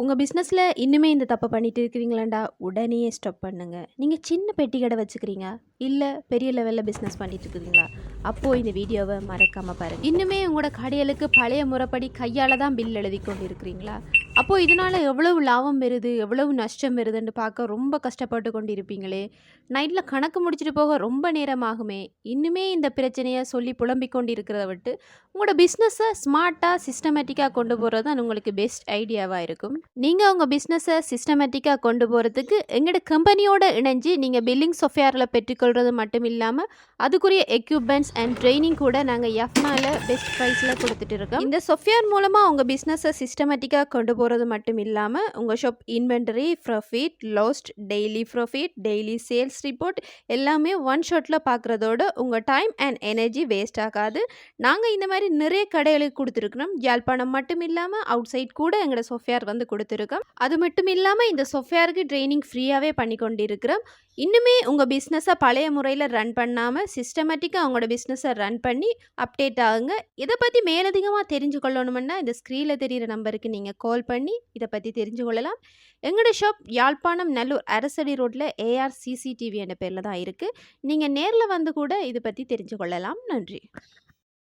உங்கள் பிஸ்னஸில் இன்னுமே இந்த தப்பை பண்ணிட்டு இருக்கிறீங்களாண்டா? உடனே ஸ்டாப் பண்ணுங்க. நீங்கள் சின்ன பெட்டி கடை வச்சுக்கிறீங்க? இல்லை பெரிய லெவலில் பிஸ்னஸ் பண்ணிட்டு இருக்கிறீங்களா? அப்போது இந்த வீடியோவை மறக்காமல் பாருங்கள் இன்னுமே உங்களோட கடைகளுக்கு பழைய முறைப்படி கையால் தான் பில் எழுதி கொண்டு இருக்கிறீங்களா அப்போது இதனால் எவ்வளவு லாபம் வருது? எவ்வளவு நஷ்டம் வருதுன்னு பார்க்க ரொம்ப கஷ்டப்பட்டு கொண்டு இருப்பீங்களே நைட்டில் கணக்கு முடிச்சுட்டு போக ரொம்ப நேரம் ஆகுமே. இன்னுமே இந்த பிரச்சனையை சொல்லி புலம்பிக் கொண்டு இருக்கிறத விட்டு உங்களோட பிஸ்னஸை ஸ்மார்ட்டாக சிஸ்டமேட்டிக்காக கொண்டு போகிறது தான் உங்களுக்கு பெஸ்ட் ஐடியாவாக இருக்கும். நீங்கள் உங்கள் பிஸ்னஸை சிஸ்டமேட்டிக்காக கொண்டு போகிறதுக்கு எங்களோட கம்பெனியோட இணைஞ்சு நீங்கள் பில்லிங் சாஃப்ட்வேரில் பெற்றுக்கொள்வது மட்டும் இல்லாமல் அதுக்குரிய எக்யூப்மெண்ட்ஸ் அண்ட் ட்ரைனிங் கூட நாங்கள் எஃப்னால பெஸ்ட் ப்ரைஸில் கொடுத்துட்டு இருக்கோம். இந்த சாஃப்ட்வேர் மூலமாக உங்கள் பிஸ்னஸை சிஸ்டமேட்டிக்காக கொண்டு போகிறது மட்டும் இல்லாமல் உங்கள் shop inventory profit lost daily profit daily sales report எல்லாமே ஒன் ஷாட்டில் பார்க்குறதோட உங்கள் டைம் அண்ட் எனர்ஜி வேஸ்ட் ஆகாது. நாங்கள் இந்த மாதிரி நிறைய கடைகளுக்கு கொடுத்துருக்குறோம். யாழ்ப்பாணம் மட்டும் இல்லாமல் அவுட் சைட் கூட எங்களோட சொஃபியார் வந்து கொடுத்துருக்கோம். அது மட்டும் இல்லாமல் இந்த சொஃபியாருக்கு ட்ரைனிங் ஃப்ரீயாகவே பண்ணி கொண்டு இருக்கிறோம் இன்னுமே உங்கள் பிஸ்னஸை பழைய முறையில் ரன் பண்ணாமல் சிஸ்டமேட்டிக்காக அவங்களோட பிஸ்னஸை ரன் பண்ணி அப்டேட் ஆகுங்க. இதை பற்றி மேலதிகமாக தெரிஞ்சு கொள்ளணுமுன்னா இந்த ஸ்க்ரீனில் தெரிகிற நம்பருக்கு நீங்கள் கால் பண்ணி பண்ணி இதை பற்றி தெரிஞ்சு கொள்ளலாம். எங்களோட ஷாப் யாழ்ப்பாணம் நல்லூர் அரசடி ரோட்டில் ஏஆர் சிசிடிவி என்ற பேரில் தான் இருக்குது நீங்கள் நேரில் வந்து கூட இதை பற்றி தெரிஞ்சு கொள்ளலாம். நன்றி.